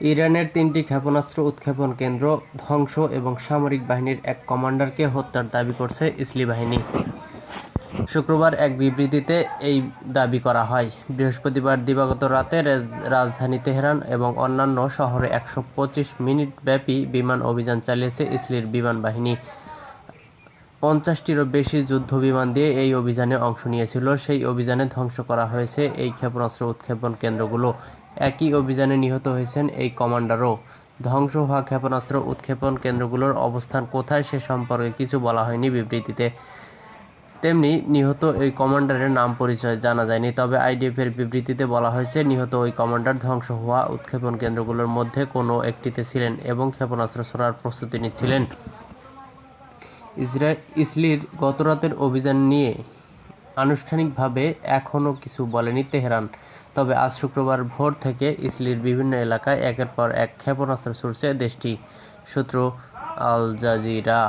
ইরানের তিনটি ক্ষেপণাস্ত্র উৎক্ষেপণ কেন্দ্র ধ্বংস এবং সামরিক বাহিনীর এক কমান্ডারকে হত্যার দাবি করছে ইসলি বাহিনী। শুক্রবার এক বিবৃতিতে এই দাবি করা হয়। বৃহস্পতিবার দিবাগত রাতে রাজধানী তেহরান এবং অন্যান্য শহরে একশো পঁচিশ মিনিট ব্যাপী বিমান অভিযান চালিয়েছে ইসলির বিমান বাহিনী। পঞ্চাশটিরও বেশি যুদ্ধ বিমান দিয়ে এই অভিযানে অংশ নিয়েছিল। সেই অভিযানে ধ্বংস করা হয়েছে এই ক্ষেপণাস্ত্র উৎক্ষেপণ কেন্দ্রগুলো। একই অভিযানে নিহত হয়েছেন এই কমান্ডারও। ধ্বংস হওয়া ক্ষেপণাস্ত্র উৎক্ষেপণ কেন্দ্রগুলোর অবস্থান কোথায় সে সম্পর্কে কিছু বলা হয়নি বিবৃতিতে। তেমনি নিহত ওই কমান্ডারের নাম পরিচয় জানা যায়নি, তবে আইডিএফ এর বিবৃতিতে বলা হয়েছে, নিহত ওই কমান্ডার ধ্বংস হওয়া উৎক্ষেপণ কেন্দ্রগুলোর মধ্যে কোনো একটিতে ছিলেন এবং ক্ষেপণাস্ত্র ছোড়ার প্রস্তুতি নিচ্ছিলেন। ইসরা ইসলির গতরাতের অভিযান নিয়ে আনুষ্ঠানিকভাবে এখনও কিছু বলেনি তেহরান। তবে আজ শুক্রবার ভোর থেকে ইসলির বিভিন্ন এলাকায় একের পর এক ক্ষেপণাস্ত্র ছুড়ছে দেশটি। সূত্র আল জাজিরা।